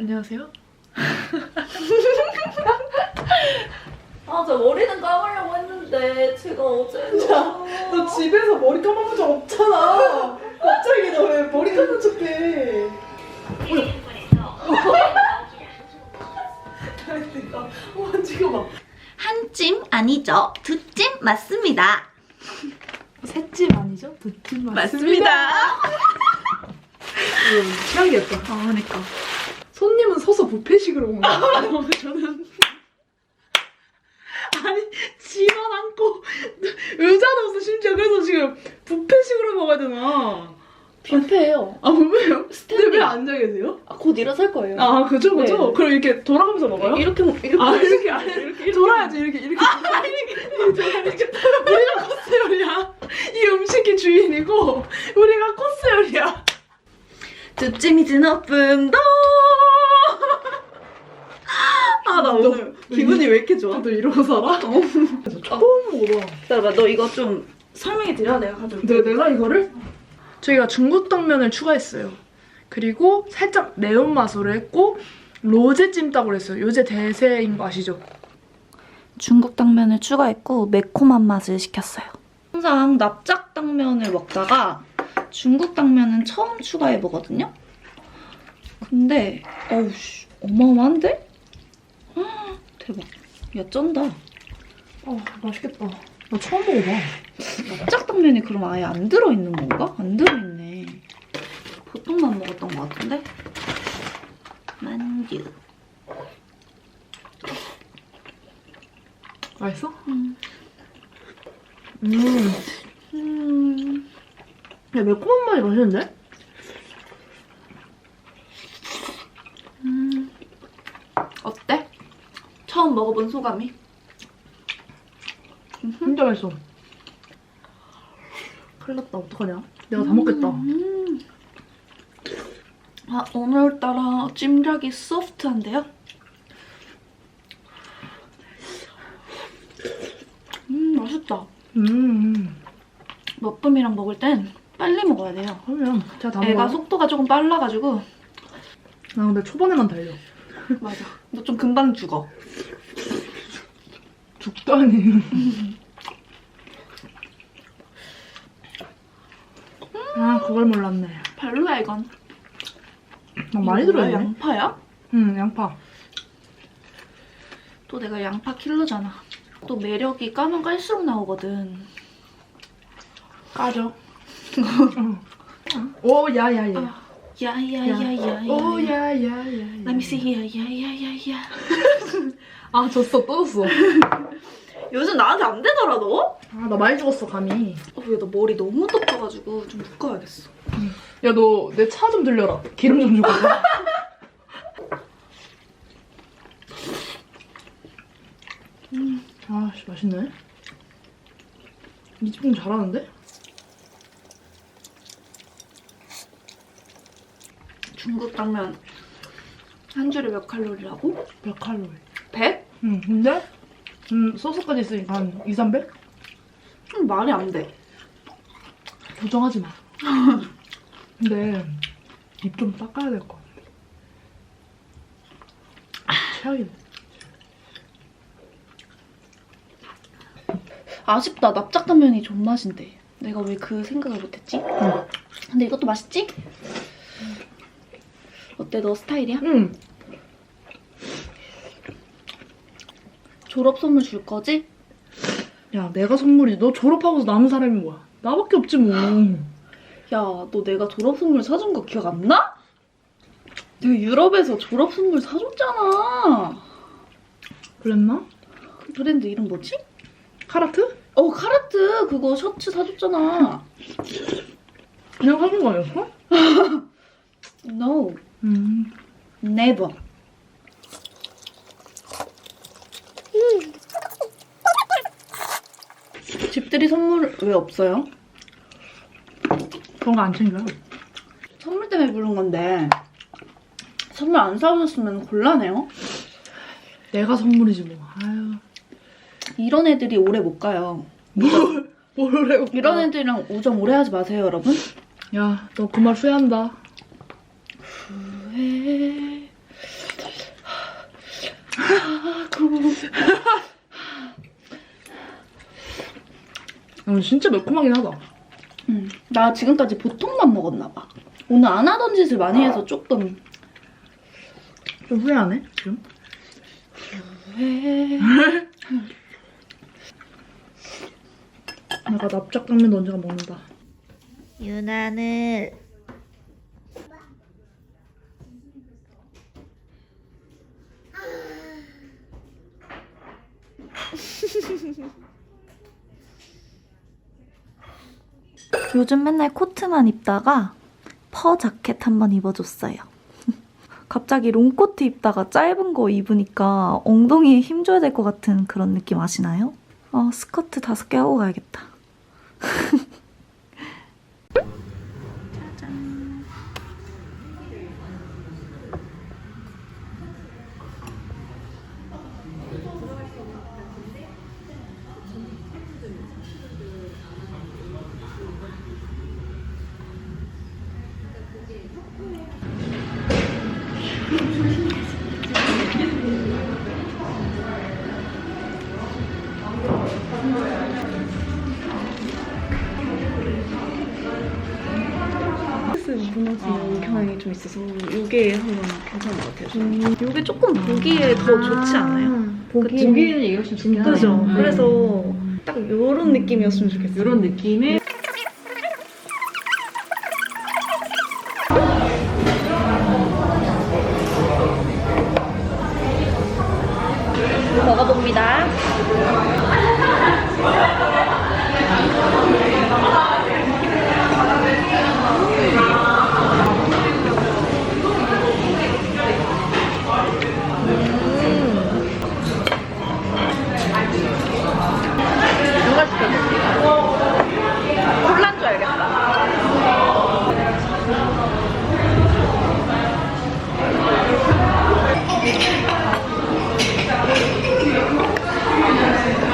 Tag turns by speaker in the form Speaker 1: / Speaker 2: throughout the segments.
Speaker 1: 안녕하세요. 아, 저 머리는 감으려고 했는데 제가 어제
Speaker 2: 너 집에서 머리 감아본 적 없잖아. 갑자기 너 왜 머리 감은 척해? 와 찍어봐.
Speaker 1: 한찜 아니죠? 두찜 맞습니다.
Speaker 2: 셋집 아니죠? 두팀
Speaker 1: 맞습니다.
Speaker 2: 취향이었다.
Speaker 1: 아, 그러니까.
Speaker 2: 손님은 서서 뷔페식으로 먹는 거야. 저는 아니 집안 앉고 의자도 없어 심지어 그래서 지금 뷔페식으로 먹어야 되나?
Speaker 1: 뷔페예요.
Speaker 2: 아 왜요?
Speaker 1: 스탠드.
Speaker 2: 근데 왜 앉아 계세요?
Speaker 1: 아, 곧 일어설 거예요.
Speaker 2: 아 그죠 그죠.
Speaker 1: 네.
Speaker 2: 그럼 이렇게 돌아가면서 먹어요?
Speaker 1: 이렇게 먹- 이렇게
Speaker 2: 아 이렇게 안
Speaker 1: 이렇게, 이렇게.
Speaker 2: 돌아야지 이렇게 이렇게 이렇게 우리가 코스 요리야 이 음식이 주인이고 우리가 코스 요리야
Speaker 1: 두 찜이 높음도 아, 나
Speaker 2: 너-
Speaker 1: 오늘 기분이 왜 이렇게 좋아?
Speaker 2: 너 이러고 살아? 처음 먹어봐
Speaker 1: 기다려봐, 너 이거 좀 설명해 드려, 내가 가져올게.
Speaker 2: 네, 내가 이거를 저희가 중국 당면을 추가했어요 그리고 살짝 매운맛으로 했고 로제 찜닭으로 했어요 요새 대세인 거 아시죠?
Speaker 1: 중국 당면을 추가했고 매콤한 맛을 시켰어요. 항상 납작 당면을 먹다가 중국 당면은 처음 추가해 보거든요. 근데 어우 씨, 어마어마한데? 헉, 대박. 야 쩐다.
Speaker 2: 아 맛있겠다 나 처음 먹어봐
Speaker 1: 납작 당면이 그럼 아예 안 들어 있는 건가? 안 들어 있네. 보통만 먹었던 것 같은데. 만두.
Speaker 2: 맛있어?
Speaker 1: 음.
Speaker 2: 음.
Speaker 1: 음.
Speaker 2: 야 매콤한 맛이 맛있는데?
Speaker 1: 음. 어때? 처음 먹어본 소감이?
Speaker 2: 진짜 맛있어 큰일 났다 어떡하냐 내가 다 먹겠다
Speaker 1: 음. 아, 오늘따라 찜닭이 소프트한데요? 음, 맛있다.
Speaker 2: 음
Speaker 1: 먹음이랑 먹을 땐 빨리 먹어야 돼요.
Speaker 2: 그러면 제가 다
Speaker 1: 애가
Speaker 2: 먹어
Speaker 1: 속도가 조금 빨라가지고.
Speaker 2: 나 근데 초반에만 달려
Speaker 1: 맞아. 너 좀 금방 죽어.
Speaker 2: 죽다니 아 그걸 몰랐네
Speaker 1: 별로야, 이건.
Speaker 2: 막 많이
Speaker 1: 이거 뭐야,
Speaker 2: 들어있네
Speaker 1: 양파야?
Speaker 2: 응 양파
Speaker 1: 또 내가 양파 킬러잖아. 또 매력이 까면 깔수록 나오거든.
Speaker 2: 까져 오 야야야
Speaker 1: 아, 야야 야 야 야.
Speaker 2: 오 야 야 야
Speaker 1: Let me see. 야 야 야 야 야.
Speaker 2: 아 졌어 또 졌어
Speaker 1: 요즘 나한테 안 되더라, 너?
Speaker 2: 아 나 많이 죽었어 감이
Speaker 1: 어, 왜, 나 머리 너무 덮어가지고 좀 묶어야겠어.
Speaker 2: 야 너 내 차 좀 들려라 기름 좀 주고 아씨 맛있네 이집좀 잘하는데?
Speaker 1: 중국 당면 한 줄에 몇 칼로리라고?
Speaker 2: 100칼로리
Speaker 1: 100?
Speaker 2: 응 근데 음 소스까지 있으니까 한 2, 300?
Speaker 1: 음, 말이 안 돼.
Speaker 2: 조정하지 마 근데 입 좀 닦아야 될 것 같아 최악이네
Speaker 1: 아쉽다. 납작당면이 존맛인데. 내가 왜 그 생각을 못했지?
Speaker 2: 응.
Speaker 1: 근데 이것도 맛있지? 어때? 너 스타일이야?
Speaker 2: 응
Speaker 1: 졸업 선물 줄 거지?
Speaker 2: 야 내가 선물이지 너 졸업하고서 남은 사람이 뭐야 나밖에 없지 뭐
Speaker 1: 야, 너 내가 졸업 선물 사준 거 기억 안 나? 내가 유럽에서 졸업 선물 사줬잖아.
Speaker 2: 그랬나?
Speaker 1: 그 브랜드 이름 뭐지?
Speaker 2: 카라트?
Speaker 1: 어, 카라트 그거 셔츠 사줬잖아.
Speaker 2: 내가 사준 거 아니었어?
Speaker 1: No,
Speaker 2: 음
Speaker 1: never. 집들이 선물 왜 없어요?
Speaker 2: 그런 거 안 챙겨요
Speaker 1: 선물 때문에 부른 건데 선물 안 사오셨으면 곤란해요.
Speaker 2: 내가 선물이지 뭐 아유
Speaker 1: 이런 애들이 오래 못 가요.
Speaker 2: 뭘, 뭐래?
Speaker 1: 이런 애들이랑 우정 오래 하지 마세요, 여러분.
Speaker 2: 야, 너 그 말 후회한다.
Speaker 1: 왜?
Speaker 2: 야, 진짜 매콤하긴 하다.
Speaker 1: 음, 나 지금까지 보통만 먹었나 봐. 오늘 안 하던 짓을 많이 해서 조금
Speaker 2: 좀 후회하네, 지금.
Speaker 1: 왜?
Speaker 2: 내가 납작당면도 언제가 먹는다.
Speaker 3: 유나는 요즘 맨날 코트만 입다가 퍼 자켓 한번 입어줬어요. 갑자기 롱코트 입다가 짧은 거 입으니까 엉덩이에 힘줘야 될 것 같은 그런 느낌 아시나요? 어, 스커트 다섯 개 하고 가야겠다.
Speaker 4: 무너지는 경향이 좀 있어서 이게 한번 괜찮은 것 같아요. 저는. 이게 조금 보기에 더 좋지 않아요?
Speaker 3: 보기에
Speaker 4: 보기에는 이게 훨씬 좋긴.
Speaker 3: 그죠?
Speaker 4: 음.
Speaker 3: 그래서 딱 이런 느낌이었으면 좋겠어요.
Speaker 4: 이런 느낌의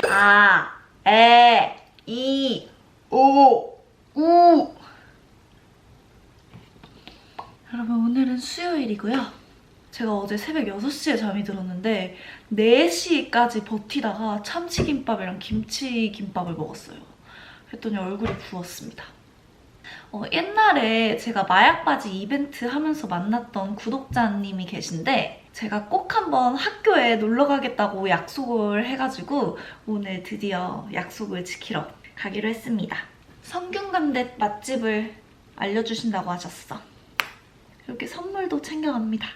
Speaker 3: 아!
Speaker 1: 여러분 오늘은 수요일이고요. 제가 어제 새벽 6시에 잠이 들었는데 4시까지 버티다가 참치김밥이랑 김치김밥을 먹었어요. 그랬더니 얼굴이 부었습니다. 어, 옛날에 제가 마약바지 이벤트 하면서 만났던 구독자님이 계신데 제가 꼭 한번 학교에 놀러 가겠다고 약속을 해가지고 오늘 드디어 약속을 지키러 가기로 했습니다. 성균관대 맛집을 알려주신다고 하셨어. 이렇게 선물도 챙겨갑니다.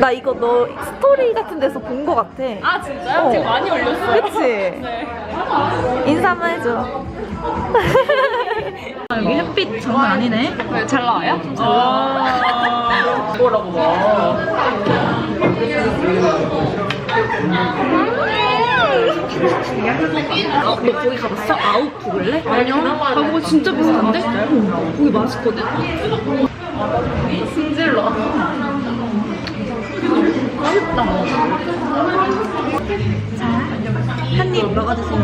Speaker 3: 나 이거 너 스토리 같은 데서 본 거 같아.
Speaker 1: 아 진짜요?
Speaker 3: 어.
Speaker 1: 제가 많이 올렸어요.
Speaker 3: 그치?
Speaker 1: 네.
Speaker 3: 인사 한번 해줘.
Speaker 1: 여기 햇빛 장난 아니네. 네, 잘 나와요? 좀잘 나와.
Speaker 4: 뭐라고 봐.
Speaker 1: 어, 너 거기 가봤어? 아웃 부글래? 아니요. 가보고 진짜 비슷한데? 어, 거기 맛있거든? 승질러. 맛있다.
Speaker 3: 한입 먹어주세요.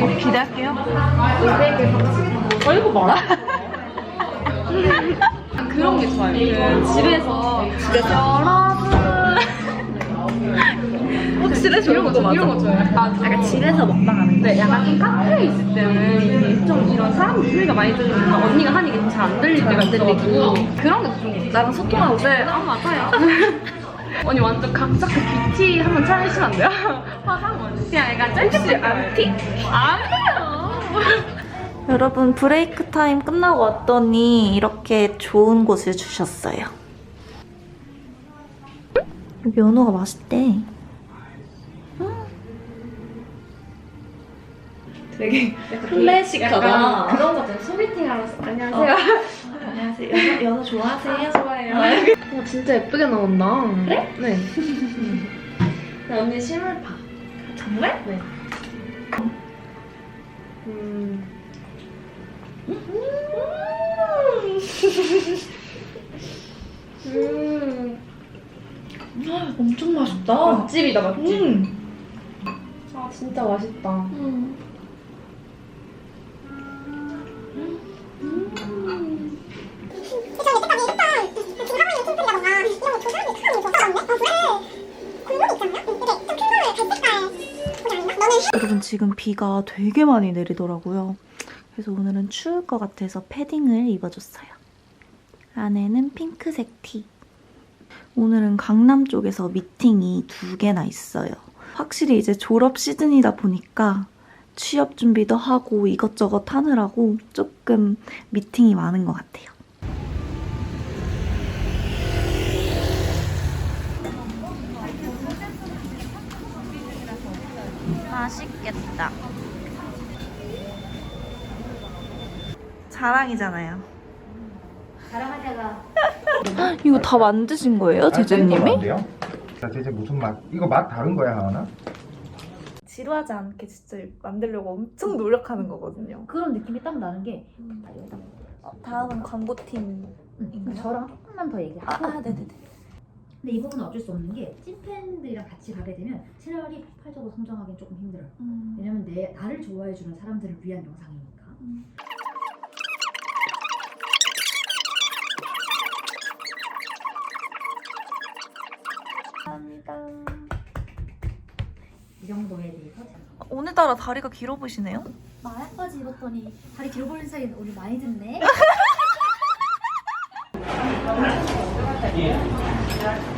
Speaker 1: 어, 기대할게요.
Speaker 4: 어, 이거 뭐라? 그런 게 좋아요. 그 집에서 집에서
Speaker 1: 확실해?
Speaker 4: 이런 거. 이런 거 좋아요. 아,
Speaker 3: 약간 집에서 먹방 하는 거.
Speaker 4: 네, 약간 좀 카페에 있을 때는 이게 좀 이런 사람 소리가 많이 들리니까 언니가 하는 게좀잘안 들릴 때가 있어가지고 그런 게좀 나랑 소통하고 네, 아 맞아요. 언니 완전 각자 그 뷰티 한번 찾으시면 안 돼요? 화장 언니 그냥 약간 짧게 안티? 아니에요.
Speaker 3: 여러분 브레이크 타임 끝나고 왔더니 이렇게 좋은 곳을 주셨어요. 여기 연어가 맛있대.
Speaker 4: 되게
Speaker 1: 클래식하다.
Speaker 4: 그런 거죠. 소개팅 하면서 안녕하세요.
Speaker 3: 안녕하세요. 연어, 연어 좋아하세요?
Speaker 4: 좋아요. 어, 진짜 예쁘게 나온다. 그래? 네. 네, 언니 실물파.
Speaker 3: 정말?
Speaker 4: 네. 음. 음.
Speaker 1: 엄청 맛있다.
Speaker 4: 맛집이다, 맛집.
Speaker 1: 음.
Speaker 4: 진짜 맛있다.
Speaker 1: 음.
Speaker 3: 여러분 지금 비가 되게 많이 내리더라고요. 그래서 오늘은 추울 것 같아서 패딩을 입어줬어요. 안에는 핑크색 티. 오늘은 강남 쪽에서 미팅이 두 개나 있어요. 확실히 이제 졸업 시즌이다 보니까 취업 준비도 하고 이것저것 하느라고 조금 미팅이 많은 것 같아요. 맛있겠다. 자랑이잖아요.
Speaker 5: 자랑하다가
Speaker 3: 이거 다 만드신 거예요, 제재님이?
Speaker 6: 요 자, 제재 무슨 맛? 이거 맛 다른 거야, 하나?
Speaker 3: 지루하지 않게 진짜 만들려고 엄청 노력하는 거거든요.
Speaker 5: 그런 느낌이 딱 나는 게 여기다
Speaker 3: 다음은 광고팀.
Speaker 5: 응, 저랑 조금만 더 얘기하고
Speaker 3: 아, 아, 네네네.
Speaker 5: 근데 이 부분은 어쩔 수 없는 게 찐팬들이랑 같이 가게 되면 채널이 폭발적으로 성장하기는 조금 힘들어요
Speaker 3: 음.
Speaker 5: 왜냐면 내 나를 좋아해주는 사람들을 위한 영상이니까
Speaker 3: 감사합니다.
Speaker 5: 이 정도에 대해서 제가
Speaker 3: 오늘따라 다리가 길어 보시네요?
Speaker 5: 마약까지 입었더니 다리 길어 보이는 사이 오늘 많이 듣네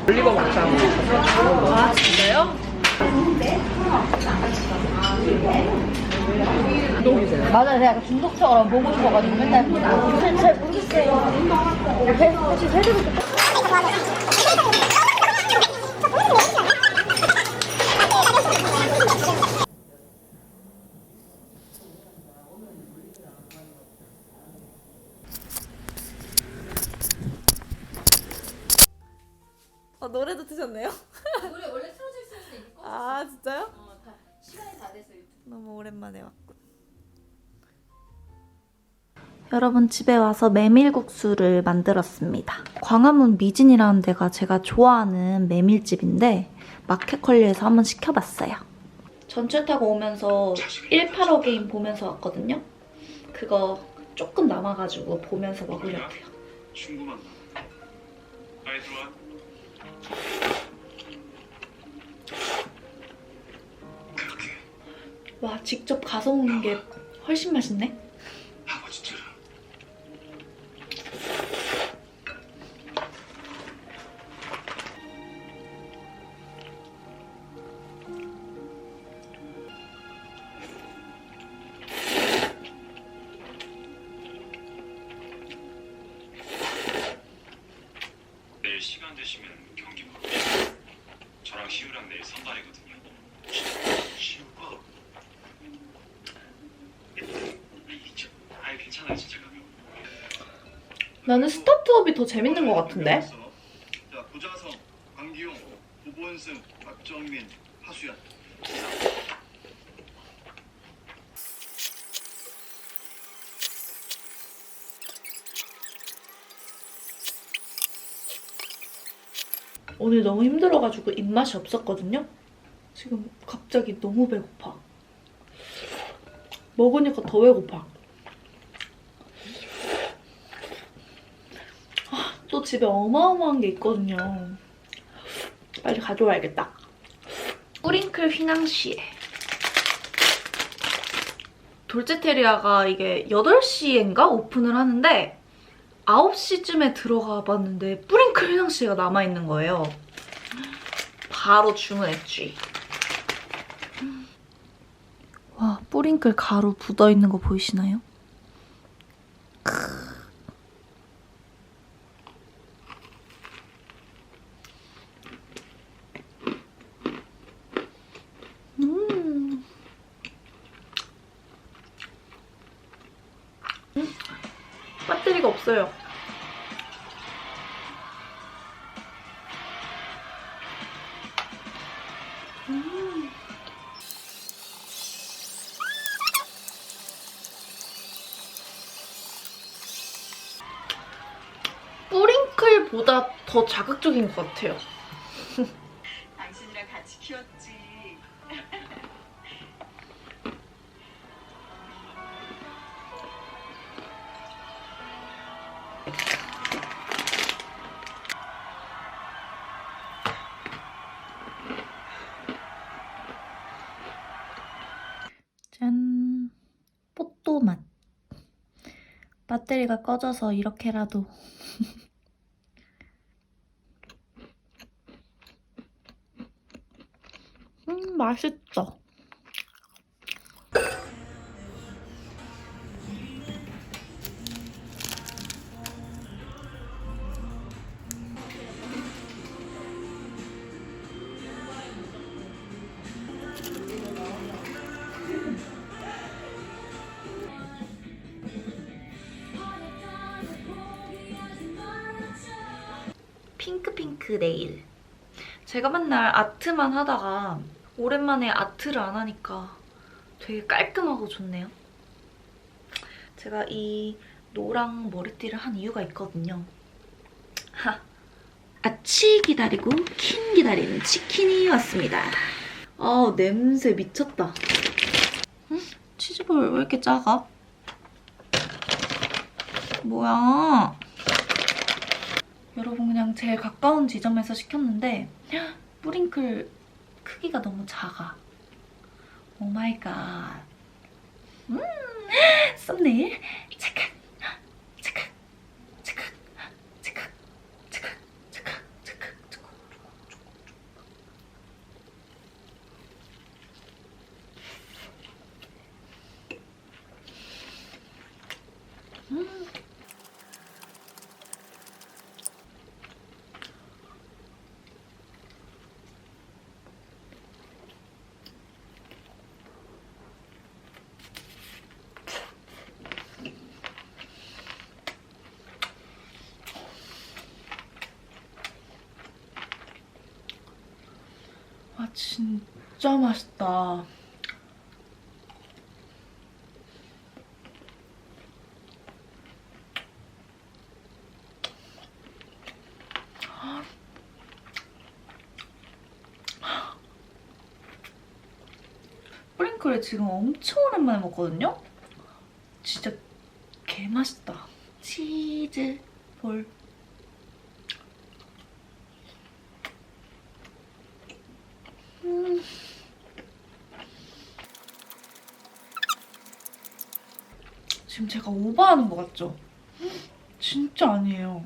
Speaker 2: 올리버 먹자. 아 진짜요?
Speaker 5: 맞아요 내가 중독처럼 보고 싶어가지고 맨날 요새 잘 모르겠어요 배 혹시 세대로
Speaker 3: 아, 여러분 집에 와서 메밀국수를 만들었습니다. 광화문 미진이라는 데가 제가 좋아하는 메밀집인데 마켓컬리에서 한번 시켜봤어요. 전철 타고 오면서 185 게임 보면서 왔거든요. 그거 조금 남아가지고 보면서 먹으려고요.
Speaker 7: 그렇게
Speaker 3: 와 직접 가서 먹는 게 훨씬 맛있네.
Speaker 1: 나는 스타트업이 더 재밌는 것 같은데?
Speaker 7: 자, 고자성, 강기용, 고본승, 박정민, 하수연.
Speaker 1: 오늘 너무 힘들어가지고 입맛이 없었거든요. 지금 갑자기 너무 배고파. 먹으니까 더 배고파. 아, 또 집에 어마어마한 게 있거든요. 빨리 가져와야겠다. 뿌링클 휘낭시에. 돌체테리아가 이게 8시인가 오픈을 하는데 9시쯤에 들어가 봤는데 뿌링클 휘낭시에가 남아있는 거예요. 바로 주문했지.
Speaker 3: 와 뿌링클 가루 묻어있는 거 보이시나요?
Speaker 1: 팬보다 더 자극적인 것 같아요.
Speaker 8: 당신이랑 같이 키웠지. 짠! 뽀또맛!
Speaker 1: 배터리가 꺼져서 이렇게라도 맛있죠? 핑크핑크 네일. 제가 맨날 아트만 하다가 오랜만에 아트를 안 하니까 되게 깔끔하고 좋네요. 제가 이 노랑 머리띠를 한 이유가 있거든요. 하. 아치 기다리고 킨 기다리는 치킨이 왔습니다. 아 냄새 미쳤다. 응? 치즈볼 왜 이렇게 작아? 뭐야? 여러분 그냥 제일 가까운 지점에서 시켰는데 뿌링클 크기가 너무 작아. 오 마이 갓. 음, 썸네일. 착각. 착각. 착각. 착각. 착각. 착각. 착각. 음. 아 진짜 맛있다. 프링클을 지금 엄청 오랜만에 먹거든요? 진짜 개맛있다. 치즈 볼. 제가 오버하는 것 같죠? 진짜 아니에요.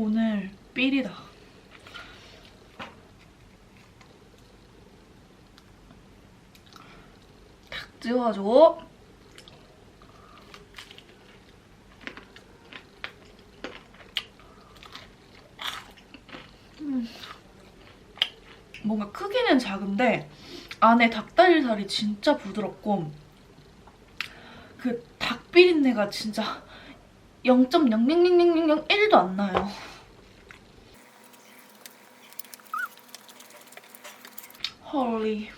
Speaker 1: 오늘 삘이다. 탁 찍어가지고 음. 뭔가 크기는 작은데 안에 닭다리살이 진짜 부드럽고 그 닭비린내가 진짜 0.0000001도 안 나요. 헐리.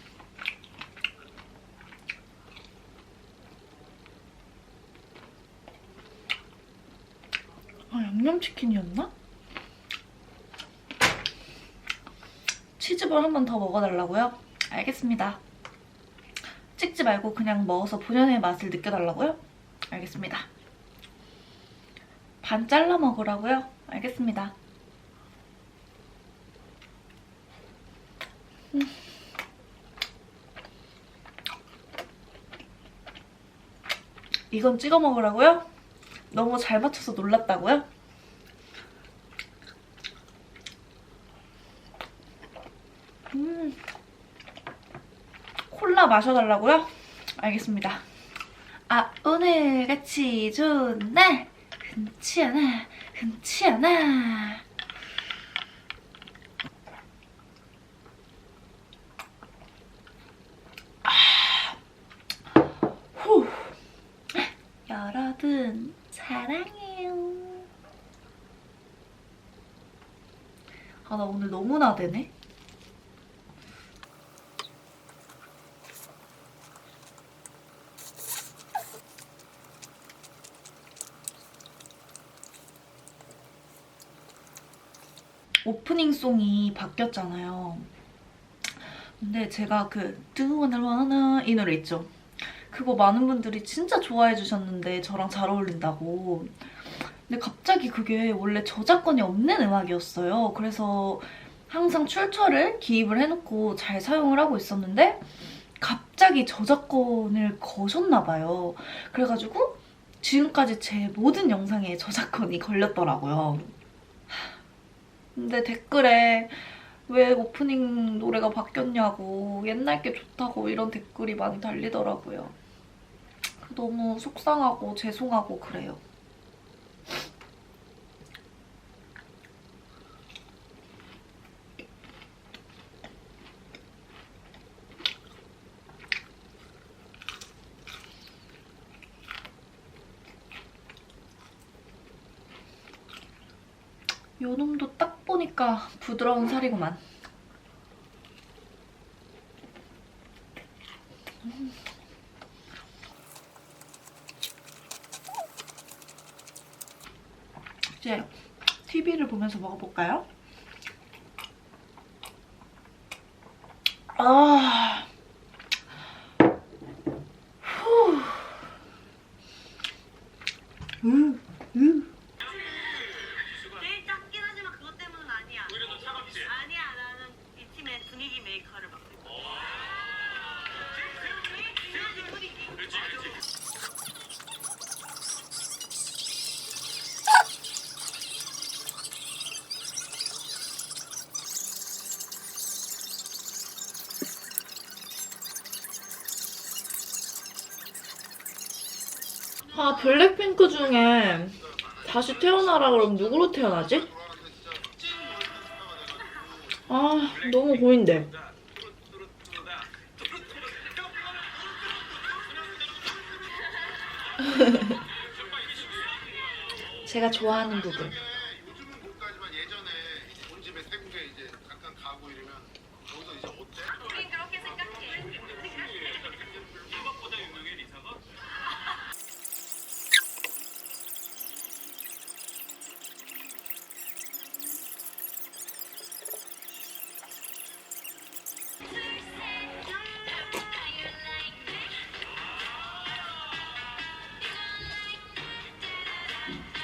Speaker 1: 아, 양념치킨이었나? 치즈볼 한 번 더 먹어달라고요? 알겠습니다. 찍지 말고 그냥 먹어서 본연의 맛을 느껴달라고요? 알겠습니다. 반 잘라 먹으라고요? 알겠습니다. 이건 찍어 먹으라고요? 너무 잘 맞춰서 놀랐다고요? 음. 콜라 마셔달라고요? 알겠습니다. 아, 오늘 같이 좋은 날! 흔치 않아, 흔치 않아. 여러분 사랑해요. 아 나 오늘 너무나 되네. 오프닝 송이 바뀌었잖아요. 근데 제가 그 Do What I Wanna 이 노래 있죠? 그거 많은 분들이 진짜 좋아해 주셨는데 저랑 잘 어울린다고. 근데 갑자기 그게 원래 저작권이 없는 음악이었어요. 그래서 항상 출처를 기입을 해놓고 잘 사용을 하고 있었는데 갑자기 저작권을 거셨나 봐요. 그래가지고 지금까지 제 모든 영상에 저작권이 걸렸더라고요. 근데 댓글에 왜 오프닝 노래가 바뀌었냐고 옛날 게 좋다고 이런 댓글이 많이 달리더라고요. 너무 속상하고 죄송하고 그래요. 요놈도 딱 보니까 부드러운 살이구만. 음. 이제 TV를 보면서 먹어볼까요? 아, 후, 음, 음.
Speaker 9: 제일 작긴 하지만 그것 때문은 아니야. 오히려 더 차갑지? 아니야, 나는 이 팀의 분위기 메이커를 맡고 있어.
Speaker 1: 아, 블랙핑크 중에 다시 태어나라 그러면 누구로 태어나지? 아, 너무 고인데. 제가 좋아하는 부분. Thank you.